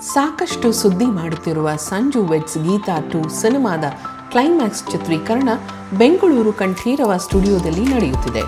ಸಾಕಷ್ಟು ಸುದ್ದಿ ಮಾಡುತ್ತಿರುವ ಸಂಜು ವೆಡ್ಸ್ ಗೀತಾ ಟು ಸಿನಿಮಾದ ಕ್ಲೈಮ್ಯಾಕ್ಸ್ ಚಿತ್ರೀಕರಣ ಬೆಂಗಳೂರು ಕಂಠೀರವ ಸ್ಟುಡಿಯೋದಲ್ಲಿ ನಡೆಯುತ್ತಿದೆ.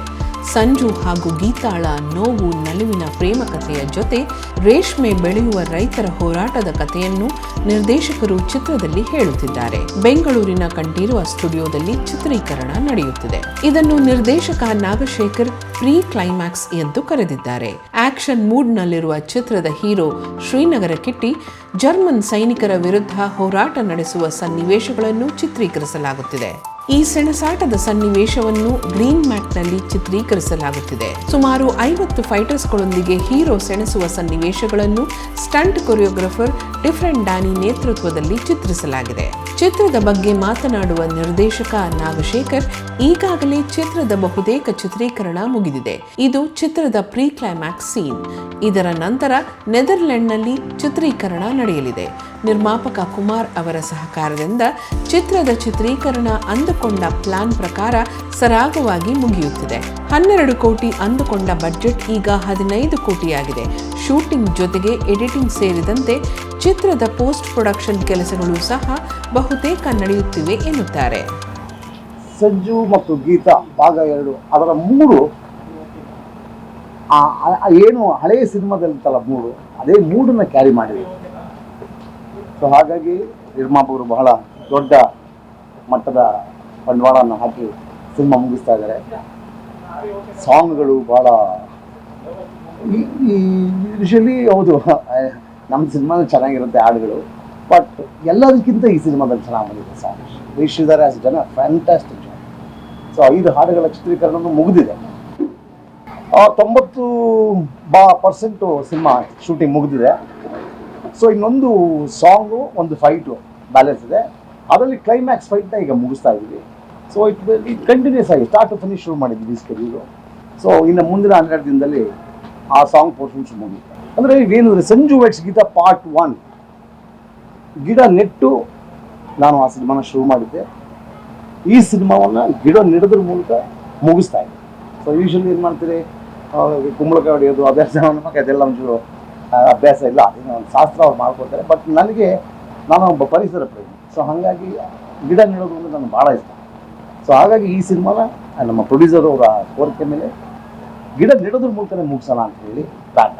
ಸಂಜು ಹಾಗೂ ಗೀತಾಳ ನೋವು, ನಲುವಿನ ಪ್ರೇಮ ಕಥೆಯ ಜೊತೆ ರೇಷ್ಮೆ ಬೆಳೆಯುವ ರೈತರ ಹೋರಾಟದ ಕಥೆಯನ್ನು ನಿರ್ದೇಶಕರು ಚಿತ್ರದಲ್ಲಿ ಹೇಳುತ್ತಿದ್ದಾರೆ. ಬೆಂಗಳೂರಿನ ಕಂಠೀರುವ ಸ್ಟುಡಿಯೋದಲ್ಲಿ ಚಿತ್ರೀಕರಣ ನಡೆಯುತ್ತಿದೆ. ಇದನ್ನು ನಿರ್ದೇಶಕ ನಾಗಶೇಖರ್ ಪ್ರೀ ಕ್ಲೈಮ್ಯಾಕ್ಸ್ ಎಂದು ಕರೆದಿದ್ದಾರೆ. ಆಕ್ಷನ್ ಮೂಡ್ನಲ್ಲಿರುವ ಚಿತ್ರದ ಹೀರೋ ಶ್ರೀನಗರ ಕಿಟ್ಟಿ, ಜರ್ಮನ್ ಸೈನಿಕರ ವಿರುದ್ಧ ಹೋರಾಟ ನಡೆಸುವ ಸನ್ನಿವೇಶಗಳನ್ನು ಚಿತ್ರೀಕರಿಸಲಾಗುತ್ತಿದೆ. ಈ ಸೆಣಸಾಟದ ಸನ್ನಿವೇಶವನ್ನು ಗ್ರೀನ್ ಮ್ಯಾಟ್ನಲ್ಲಿ ಚಿತ್ರೀಕರಿಸಲಾಗುತ್ತಿದೆ. ಸುಮಾರು ಐವತ್ತು ಫೈಟರ್ಸ್ಗಳೊಂದಿಗೆ ಹೀರೋ ಸೆಣಸುವ ಸನ್ನಿವೇಶಗಳನ್ನು ಸ್ಟಂಟ್ ಕೊರಿಯೋಗ್ರಫರ್ ಡಿಫರೆಂಟ್ ಡ್ಯಾನಿ ನೇತೃತ್ವದಲ್ಲಿ ಚಿತ್ರಿಸಲಾಗಿದೆ. ಚಿತ್ರದ ಬಗ್ಗೆ ಮಾತನಾಡುವ ನಿರ್ದೇಶಕ ನಾಗಶೇಖರ್, ಈಗಾಗಲೇ ಚಿತ್ರದ ಬಹುತೇಕ ಚಿತ್ರೀಕರಣ ಮುಗಿದಿದೆ. ಇದು ಚಿತ್ರದ ಪ್ರೀ ಕ್ಲೈಮ್ಯಾಕ್ಸ್ ಸೀನ್. ಇದರ ನಂತರ ನೆದರ್ಲೆಂಡ್ನಲ್ಲಿ ಚಿತ್ರೀಕರಣ ನಡೆಯಲಿದೆ. ನಿರ್ಮಾಪಕ ಕುಮಾರ್ ಅವರ ಸಹಕಾರದಿಂದ ಚಿತ್ರದ ಚಿತ್ರೀಕರಣ ಅಂದುಕೊಂಡ ಪ್ಲಾನ್ ಪ್ರಕಾರ ಸರಾಗವಾಗಿ ಮುಗಿಯುತ್ತಿದೆ. ಹನ್ನೆರಡು ಕೋಟಿ ಅಂದುಕೊಂಡ ಬಜೆಟ್ ಈಗ ಹದಿನೈದು ಕೋಟಿಯಾಗಿದೆ. ಶೂಟಿಂಗ್ ಜೊತೆಗೆ ಎಡಿಟಿಂಗ್ ಸೇರಿದಂತೆ ಚಿತ್ರದ ಪೋಸ್ಟ್ ಪ್ರೊಡಕ್ಷನ್ ಕೆಲಸಗಳು ಸಹ ಬಹುತೇಕ ನಡೆಯುತ್ತಿವೆ ಎನ್ನುತ್ತಾರೆ. ಸಜ್ಜು ಮತ್ತು ಗೀತಾ ಭಾಗ ಎರಡು. ಅದರ ಮೂರು ಏನು ಹಳೆಯ ಸಿನಿಮಾದಲ್ಲಿ ಮೂಡು ಅದೇ ಮೂಡನ್ನು ಕ್ಯಾರಿ ಮಾಡಿದೆ ಸೊ ಹಾಗಾಗಿ ನಿರ್ಮಾಪಕರು ಬಹಳ ದೊಡ್ಡ ಮಟ್ಟದ ಬಂಡವಾಳವನ್ನು ಹಾಕಿ ಸಿನಿಮಾ ಮುಗಿಸ್ತಾ ಇದ್ದಾರೆ. ಸಾಂಗ್ಗಳು ಬಹಳ ಯೂಶಲಿ ಹೌದು, ನಮ್ಮ ಸಿನಿಮಾದಲ್ಲಿ ಚೆನ್ನಾಗಿರುತ್ತೆ ಹಾಡುಗಳು ಬಟ್ ಎಲ್ಲದಕ್ಕಿಂತ ಈ ಸಿನಿಮಾದಲ್ಲಿ ಚೆನ್ನಾಗಿ ಬಂದಿದೆ ಸಾಂಗ್. ವೀಕ್ಷಿಸಿದ್ದಾರೆ ಅಷ್ಟು ಜನ ಫ್ಯಾಂಟಾಸ್ಟಿಕ್ ಜನ. ಸೊ ಐದು ಹಾಡುಗಳ ಚಿತ್ರೀಕರಣ ಮುಗಿದಿದೆ. ತೊಂಬತ್ತು ಬಾ ಪರ್ಸೆಂಟು ಸಿನಿಮಾ ಶೂಟಿಂಗ್ ಮುಗಿದಿದೆ. ಸೊ ಇನ್ನೊಂದು ಸಾಂಗು ಒಂದು ಫೈಟು ಬ್ಯಾಲೆನ್ಸ್ ಇದೆ. ಅದರಲ್ಲಿ ಕ್ಲೈಮ್ಯಾಕ್ಸ್ ಫೈಟ್ನ ಈಗ ಮುಗಿಸ್ತಾ ಇದ್ದೀವಿ. ಸೊ ಇಟ್ ಇಟ್ ಕಂಟಿನ್ಯೂಸ್ ಆಗಿ ಸ್ಟಾರ್ಟ್ ಟು ಫಿನಿಶ್ ಶುರು ಮಾಡಿದ್ವಿ ಸ್ಕೆಡ್ಯೂಲು ಸೊ ಇನ್ನು ಮುಂದಿನ ಹನ್ನೆರಡು ದಿನದಲ್ಲಿ ಆ ಸಾಂಗ್ ಪೋರ್ಷನ್ಸ್ ಮುಗಿಯುತ್ತೆ. ಅಂದರೆ ಇವೇನು Sanju weds Geetha part one ಗಿಡ ನೆಟ್ಟು ನಾನು ಆ ಸಿನಿಮಾನ ಶುರು ಮಾಡಿದ್ದೆ. ಈ ಸಿನಿಮಾವನ್ನು ಗಿಡ ನೆಡೋದ್ರ ಮೂಲಕ ಮುಗಿಸ್ತಾ ಇದ್ದೆ. ಸೊ ಯೂಶಲಿ ಏನು ಮಾಡ್ತೀರಿ? ಕುಂಬಳಕಾಯಿ ಹೊಡೆಯೋದು, ಅಭ್ಯಾಸ ನಮಗೆ ಅದೆಲ್ಲ ಒಂಚೂರು ಅಭ್ಯಾಸ ಇಲ್ಲ. ಇನ್ನು ಒಂದು ಶಾಸ್ತ್ರ ಅವ್ರು ಮಾಡ್ಕೊತಾರೆ ಬಟ್ ನನಗೆ ನಾನು ಒಬ್ಬ ಪರಿಸರ ಪ್ರೇಮಿ. ಸೊ ಹಾಗಾಗಿ ಗಿಡ ನೆಡೋದು ಅಂದರೆ ನನಗೆ ಭಾಳ ಇಷ್ಟ. ಸೊ ಹಾಗಾಗಿ ಈ ಸಿನಿಮಾನ ನಮ್ಮ ಪ್ರೊಡ್ಯೂಸರ್ ಅವರ ಕೋರಿಕೆ ಮೇಲೆ ಗಿಡ ನೆಡೋದ್ರ ಮೂಲಕನೇ ಮುಗಿಸೋಣ ಅಂತ ಹೇಳಿ ಪ್ಲಾನ್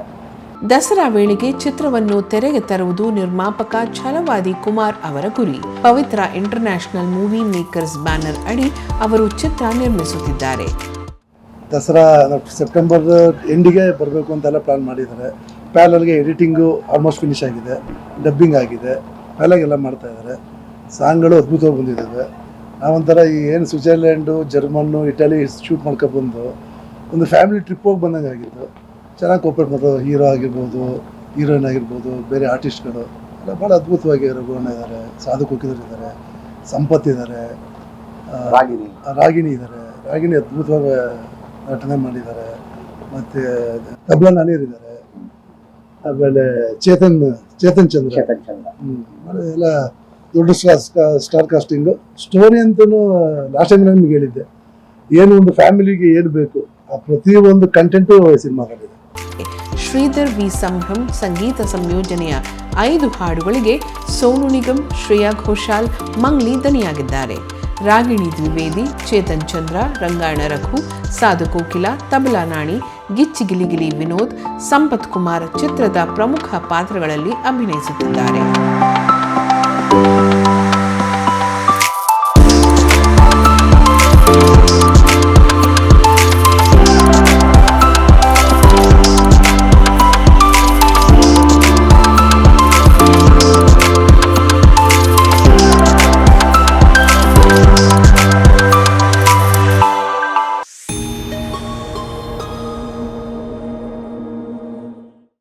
ದಸರಾ ವೇಳೆಗೆ ಚಿತ್ರವನ್ನು ತೆರೆಗೆ ತರುವುದು ನಿರ್ಮಾಪಕ ಛಲವಾದಿ ಕುಮಾರ್ ಅವರ ಗುರಿ. Pavithra international movie makers banner ಅಡಿ ಅವರು ಚಿತ್ರ ನಿರ್ಮಿಸುತ್ತಿದ್ದಾರೆ. ದಸರಾ ಸೆಪ್ಟೆಂಬರ್ ಎಂಡಿಗೆ ಬರಬೇಕು ಅಂತೆಲ್ಲ ಪ್ಲಾನ್ ಮಾಡಿದ್ದಾರೆ. ಪ್ಯಾಲಲ್ಗೆ ಎಡಿಟಿಂಗು ಆಲ್ಮೋಸ್ಟ್ ಫಿನಿಶ್ ಆಗಿದೆ ಡಬ್ಬಿಂಗ್ ಆಗಿದೆ ಪ್ಯಾಲಾಗೆಲ್ಲ ಮಾಡ್ತಾ ಇದ್ದಾರೆ. ಸಾಂಗ್ಗಳು ಅದ್ಭುತವಾಗಿ ಬಂದಿದ್ದಾವೆ. ನಾವೊಂಥರ ಈ ಏನು ಸ್ವಿಟ್ಜರ್ಲ್ಯಾಂಡು ಜರ್ಮನ್ನು ಇಟಲಿ ಶೂಟ್ ಮಾಡ್ಕೊಬಂದು ಒಂದು ಫ್ಯಾಮಿಲಿ ಟ್ರಿಪ್ ಹೋಗಿ ಬಂದಂಗೆ ಆಗಿತ್ತು. ಚೆನ್ನಾಗಿ ಕೋಪರೇಟ್ ಮಾಡೋದು ಹೀರೋ ಆಗಿರ್ಬೋದು ಹೀರೋಯಿನ್ ಆಗಿರ್ಬೋದು ಬೇರೆ ಆರ್ಟಿಸ್ಟ್ಗಳು ಎಲ್ಲ ಭಾಳ ಅದ್ಭುತವಾಗಿ ರಘುವಣ್ಣ ಇದ್ದಾರೆ ಸಾಧು ಕುಕ್ಕಿದ್ರು ಇದ್ದಾರೆ ಸಂಪತ್ ಇದ್ದಾರೆ ರಾಗಿಣಿ. ರಾಗಿಣಿ ಇದ್ದಾರೆ. ರಾಗಿಣಿ ಅದ್ಭುತವಾಗಿ ನಟನೆ ಮಾಡಿದ್ದಾರೆ. ಮತ್ತು ತಬ್ಲಾ ನಾನೀರ್ ಇದ್ದಾರೆ. ಆಮೇಲೆ ಚೇತನ್ ಚೇತನ್ ಚಂದ್ರ. ಚೇತನ್ ಚಂದ್ರ. ಹ್ಮ್. ಎಲ್ಲ ದೊಡ್ಡ ಸ್ಟಾರ್ ಕಾಸ್ಟಿಂಗ್ ಕಾಸ್ಟಿಂಗು. ಸ್ಟೋರಿ ಅಂತೂ ಲಾಸ್ಟ್ ಟೈಮ್ ನಿಮ್ಗೆ ಹೇಳಿದ್ದೆ. ಏನು ಒಂದು ಫ್ಯಾಮಿಲಿಗೆ ಏನು ಬೇಕು ಆ ಪ್ರತಿಯೊಂದು ಕಂಟೆಂಟು ಸಿನಿಮಾಗಳಿದೆ ಶ್ರೀಧರ್ ವಿ ಸಂಭ್ರಮ್ ಸಂಗೀತ ಸಂಯೋಜನೆಯ ಐದು ಹಾಡುಗಳಿಗೆ ಸೋನು ನಿಗಮ್ ಶ್ರೇಯಾ ಘೋಷಾಲ್ ಮಂಗ್ಲಿ ದನಿಯಾಗಿದ್ದಾರೆ. ರಾಗಿಣಿ ದ್ವಿವೇದಿ ಚೇತನ್ ಚಂದ್ರ ರಂಗಾಯಣ ರಘು ಸಾಧು ಕೋಕಿಲ ತಬಲಾ ನಾಣಿ ಗಿಚ್ಚಿ ಗಿಲಿಗಿಲಿ ವಿನೋದ್ ಸಂಪತ್ ಕುಮಾರ್ ಚಿತ್ರದ ಪ್ರಮುಖ ಪಾತ್ರಗಳಲ್ಲಿ ಅಭಿನಯಿಸುತ್ತಿದ್ದಾರೆ.